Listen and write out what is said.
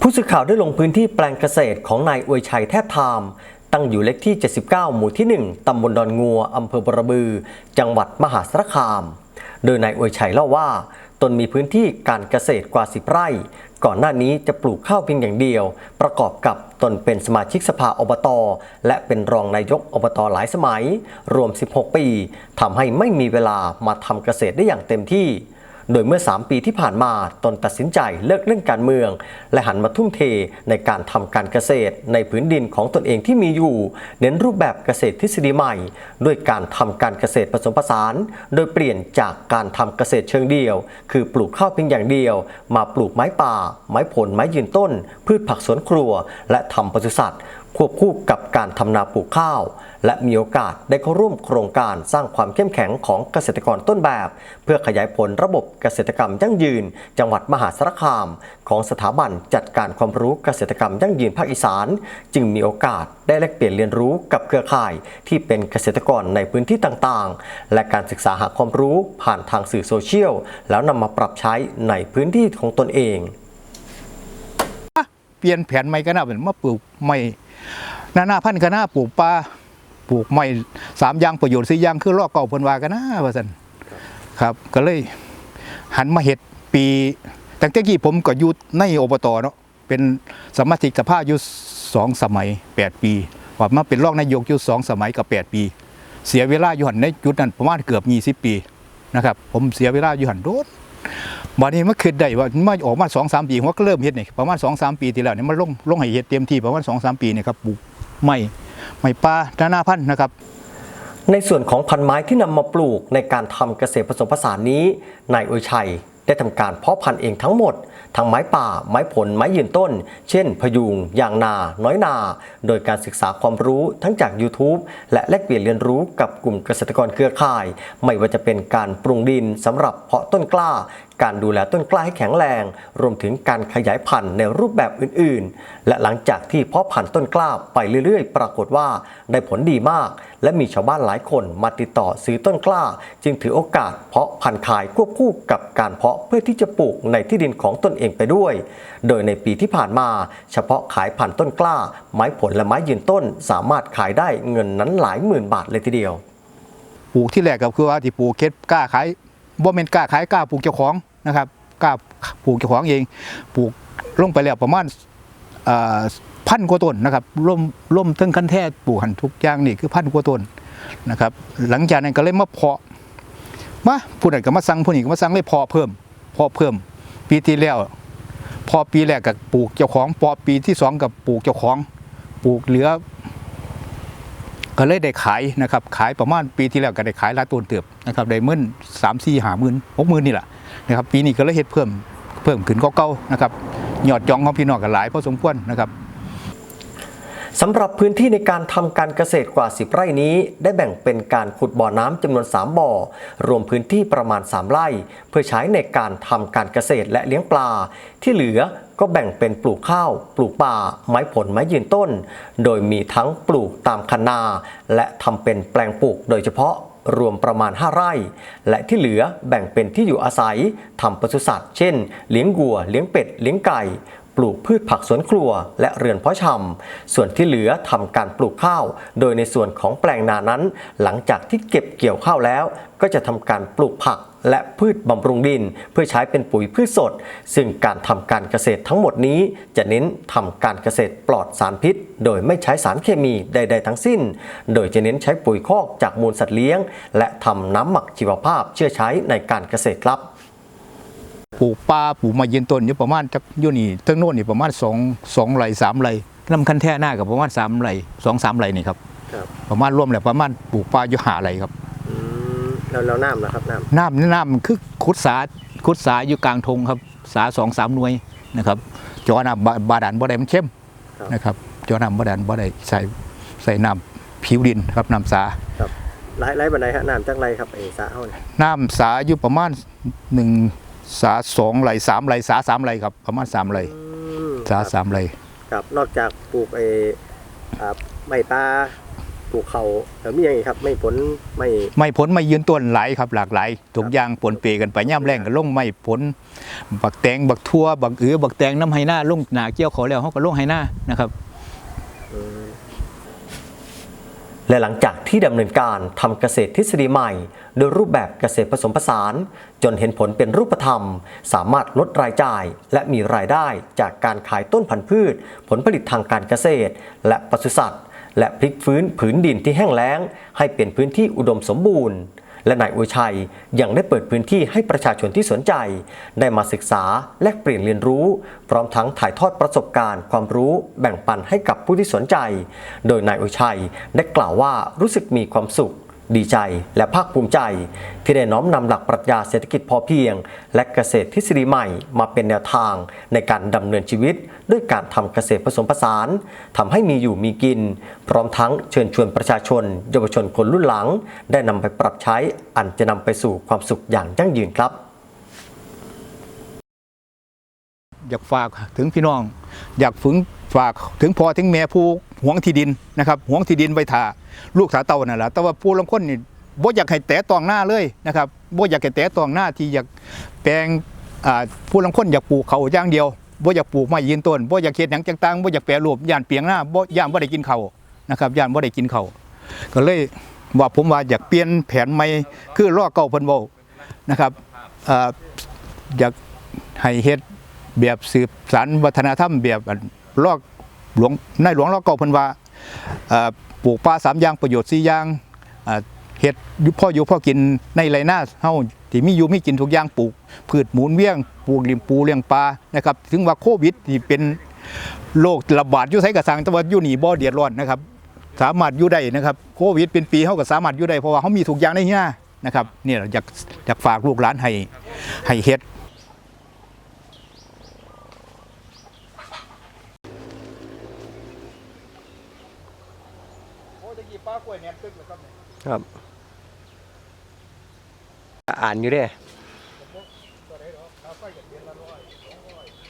ผู้สื่อข่าวได้ลงพื้นที่แปลงเกษตรของนายอวยชัยแทบทาม ตั้งอยู่เลขที่ 79 หมู่ที่ 1 ตำบลดอนงัว อำเภอบรบือ จังหวัดมหาสารคาม โดยนายอวยชัยเล่าว่า ตนมีพื้นที่การเกษตรกว่า 10 ไร่ ก่อนหน้านี้จะปลูกข้าวเพียงอย่างเดียว ประกอบกับตนเป็นสมาชิกสภาอบตและเป็นรองนายกอบตหลายสมัย รวม 16 ปีทำให้ไม่มีเวลามาทำเกษตรได้อย่างเต็มที่ โดยเมื่อ 3 ปีที่ผ่านมาตนตัดสินใจเลิกเล่นการเมือง และหันมาทุ่มเทในการทำการเกษตร ในพื้นดินของตนเองที่มีอยู่ เน้นรูปแบบเกษตรทฤษฎีใหม่ ด้วยการทำการเกษตรผสมผสาน โดยเปลี่ยนจากการทำเกษตรเชิงเดียว คือปลูกข้าวเพียงอย่างเดียว มาปลูกไม้ป่า ไม้ผล ไม้ยืนต้น พืชผักสวนครัว และทำปศุสัตว์ควบคู่กับการทำนาปลูกข้าว และมีโอกาสได้เข้าร่วมโครงการสร้างความเข้มแข็งของเกษตรกรต้นแบบ เพื่อขยายผลระบบเกษตรกรรมยั่งยืน จังหวัดมหาสารคาม ของสถาบันจัดการความรู้เกษตรกรรมยั่งยืนภาคอีสาน จึงมีโอกาสได้แลกเปลี่ยนเรียนรู้กับเครือข่าย ที่เป็นเกษตรกรในพื้นที่ต่างๆ และการศึกษาหาความรู้ผ่านทางสื่อโซเชียลแล้วนำมาปรับใช้ในพื้นที่ของตนเองเปลี่ยนแผนใหม่ก็น่าเป็นมาปลูกไม้นานาพันธุ์ก็น่าปลูกปลา ปลูกไม้สามอย่างประโยชน์สี่อย่างคือลอกเก่าเพิ่นว่ากันนะว่าซั่นครับ ก็เลยหันมาเฮ็ดปีตั้งแต่กี้ผมก็อยู่ในอบตเนาะเป็นสมาชิกสภาอยู่สองสมัยแปดปีว่ามาเป็นรองนายกอยู่สองสมัยกับแปดปี เสียเวลาอยู่หันในจุดนั้นประมาณเกือบยี่สิบปีนะครับผมเสียเวลาอยู่หันโดดบัดนี้มันคิดได้ว่ามาออกมาสองสามปีผมก็เริ่มเฮ็ดนี่ประมาณสองสามปีที่แล้วนี่ยมันลงลงให้เฮ็ดเต็มที่ประมาณสองสามปีเนี่ยครับปลูกไม้ ไม้ป่านานาพันธุ์นะครับ ในส่วนของพันไม้ที่นำมาปลูกในการทำเกษตรผสมผสานนี้นายอวยชัยได้ทำการเพาะพันธุ์เองทั้งหมด ทั้งไม้ป่า ไม้ผล ไม้ยืนต้น เช่น พยุง ยางนา น้อยนา โดยการศึกษาความรู้ทั้งจาก YouTube และแลกเปลี่ยนเรียนรู้กับกลุ่มเกษตรกรเครือข่าย ไม่ว่าจะเป็นการปรุงดินสำหรับเพาะต้นกล้า การดูแลต้นกล้าให้แข็งแรง รวมถึงการขยายพันธุ์ในรูปแบบอื่นๆ และหลังจากที่เพาะพันธุ์ต้นกล้าไปเรื่อยๆ ปรากฏว่าได้ผลดีมาก และมีชาวบ้านหลายคนมาติดต่อซื้อต้นกล้า จึงถือโอกาสเพาะพันธุ์ขายควบคู่กับการเพาะเพื่อที่จะปลูกในที่ดินของตนเองไปด้วย โดยในปีที่ผ่านมา เฉพาะขายพันธุ์ต้นกล้า ไม้ผลและไม้ยืนต้น สามารถขายได้เงินนั้นหลายหมื่นบาทเลยทีเดียว ปลูกที่แรกก็คือว่าที่ปลูกเค็ดกล้าขาย บ่แม่นกล้าขายกล้าปลูกเจ้าของนะครับกล้าปลูกเจ้าของเองปลูกลงไปแล้วประมาณพันกว่าต้นนะครับร่มร่มทั้งคันแท้ปลูกหันทุกอย่างนี่คือพันกว่าต้นนะครับ หลังจากนั้นก็เลยมาเพาะมาผู้นั้นก็มาสั่งผู้นี้ก็มาสั่งเลยเพาะเพิ่มเพาะเพิ่ม ปีที่แล้ว พอปีแรกกับปลูกเจ้าของ พอปีที่สองกับปลูกเจ้าของ ปลูกเหลือ ก็เลยได้ขายนะครับขายประมาณปีที่แล้วก็ได้ขายลายตัวเติบนะครับได้มื่นสามสี่หามื่นหกมื่นนี่แหละนะครับปีนี้ก็เลยเฮ็ดเพิ่มเพิ่มขึ้นก็เก่านะครับยอดจองของพี่น้องกันหลายพอสมควรนะครับ สำหรับพื้นที่ในการทำการเกษตรกว่า 10 ไร่นี้ ได้แบ่งเป็นการขุดบ่อน้ำจำนวน 3 บ่อ รวมพื้นที่ประมาณ 3 ไร่ เพื่อใช้ในการทำการเกษตรและเลี้ยงปลา ที่เหลือก็แบ่งเป็นปลูกข้าว ปลูกป่า ไม้ผลไม้ยืนต้น โดยมีทั้งปลูกตามคันนา และทำเป็นแปลงปลูกโดยเฉพาะรวมประมาณ 5 ไร่ และที่เหลือแบ่งเป็นที่อยู่อาศัยทำปศุสัตว์ เช่น เลี้ยงวัว เลี้ยงเป็ด เลี้ยงไก่ ปลูกพืชผักสวนครัว และเรือนเพาะชำส่วนที่เหลือทำการปลูกข้าว โดยในส่วนของแปลงนานั้น หลังจากที่เก็บเกี่ยวข้าวแล้ว ก็จะทำการปลูกผักและพืชบำรุงดิน เพื่อใช้เป็นปุ๋ยพืชสด ซึ่งการทำการเกษตรทั้งหมดนี้ จะเน้นทำการเกษตรปลอดสารพิษ โดยไม่ใช้สารเคมีใด ๆ ทั้งสิ้น โดยจะเน้นใช้ปุ๋ยคอกจากมูลสัตว์เลี้ยง และทำน้ำหมักชีวภาพเชื่อใช้ในการเกษตรครับ ปลูกป่าปลูกไม้ยืนต้นอยู่ประมาณจักอยู่นี่ทั้งโน้นนี่ประมาณสองสองไร่สามไร่ลำคันแท่หน้ากับประมาณสามไร่สองสามไร่นี่ครับครับประมาณรวมแล้วประมาณปลูกป่าอยู่หาไร่ครับแล้วแล้วน้ำนะครับน้ำน้ำน้ำคือขุดสาขุดสาอยู่กลางทงครับสาสองสามหน่วยนะครับจอน้ำบาบาดาลบ่ได้มันเข้มนะครับจอน้ำบาดาลบ่ได้ใส่ใส่น้ำผิวดินครับน้ำสาครับไล่ไล่บันไดฮะน้ำจังไรครับไอ้สระเฮาเนี่ยน้ำสาอยู่ประมาณหนึ่ง สาสองไหลสามไหลสาสามไหลครับประมาณสามไหลสาสามไหลครับนอกจากปลูกไอ้อ่าไม้ปลาปลูกเขาแล้วมีอย่างอีกครับไม่ผลไม่ไม่ผลไม่ยืนต้นหลายครับหลากหลายทุกอย่างปนเปกันไปย่ำแรงก็ลงไม่ผลบักแตงบักทั่วบักเอือบักแตงน้ำไหหน้าลงหนาเกี่ยวเขาแล้วเขาก็ลงไหหน้านะครับและหลังจากที่ดำเนินการทำเกษตรทฤษฎีใหม่ โดยรูปแบบเกษตรผสมผสาน จนเห็นผลเป็นรูปธรรม สามารถลดรายจ่าย และมีรายได้จากการขายต้นพันธุ์พืช ผลผลิตทางการเกษตร และปศุสัตว์ และพลิกฟื้นผืนดินที่แห้งแล้ง ให้เป็นพื้นที่อุดมสมบูรณ์และนายอวยชัยยังได้เปิดพื้นที่ให้ประชาชนที่สนใจ ได้มาศึกษาแลกเปลี่ยนเรียนรู้ พร้อมทั้งถ่ายทอดประสบการณ์ ความรู้แบ่งปันให้กับผู้ที่สนใจ โดยนายอวยชัยได้กล่าวว่ารู้สึกมีความสุข ดีใจและภาคภูมิใจ ที่ได้น้อมนำหลักปรัชญาเศรษฐกิจพอเพียง และเกษตรทฤษฎีใหม่มาเป็นแนวทางในการดำเนินชีวิต ด้วยการทำเกษตรผสมผสานทำให้มีอยู่มีกิน พร้อมทั้งเชิญชวนประชาชน เยาวชนคนรุ่นหลัง ได้นำไปปรับใช้อันจะนำไปสู่ความสุขอย่างยั่งยืนครับ อยากฝากถึงพี่น้อง อยากฝึงฝากถึงพอถึงแม่ผู้หวงที่ดินนะครับหวงที่ดินไว้ถ่าลูกถาเต่านั่นแหละแต่ว่าผู้ลางคนนี่บ่อยากให้แตะตองหน้าเลยนะครับบ่อยากให้แตะตองหน้าที่อยากแปลงผู้ลางคนอยากปลูกเขาอย่างเดียวบ่อยากปลูกไม้ยืนต้นบ่อยากเฮ็ดหยังต่างๆบ่อยากแปรรูปย่านเปียงหน้าบ่ย่านบ่ได้กินเขานะครับย่านบ่ได้กินเขาก็เลยว่าผมว่าอยากเปลี่ยนแผนใหม่คือรอเก่าเพิ่นเว้านะครับอยากให้เฮ็ด แบบสืบสารวัฒนธรรมแบบลอกหลวงในหลวงลอกเก่าพันว่าปลูกป่าสามอย่างประโยชน์สี่อย่างเฮ็ดยูพ่ออยู่พ่อกินในไรหน้าเฮาที่มีอยู่มีกินทุกอย่างปลูก พืชหมุนเวียงปลูกริมปูเลี้ยงปลานะครับถึงว่าโควิดที่เป็นโรคระบาดอยู่ไสกระสังแต่ว่าอยู่นี่บ่เดือดร้อนนะครับสามารถอยู่ได้นะครับโควิดเป็นปีเฮาก็สามารถอยู่ได้เพราะว่าเฮามีทุกอย่างในเฮียนะครับเนี่ยอยากอยากฝากลูกหลานให้ให้เฮ็ด ตะกี้ป้ากล้วยแหนมตึกเลยครับครับ อ่านอยู่เด้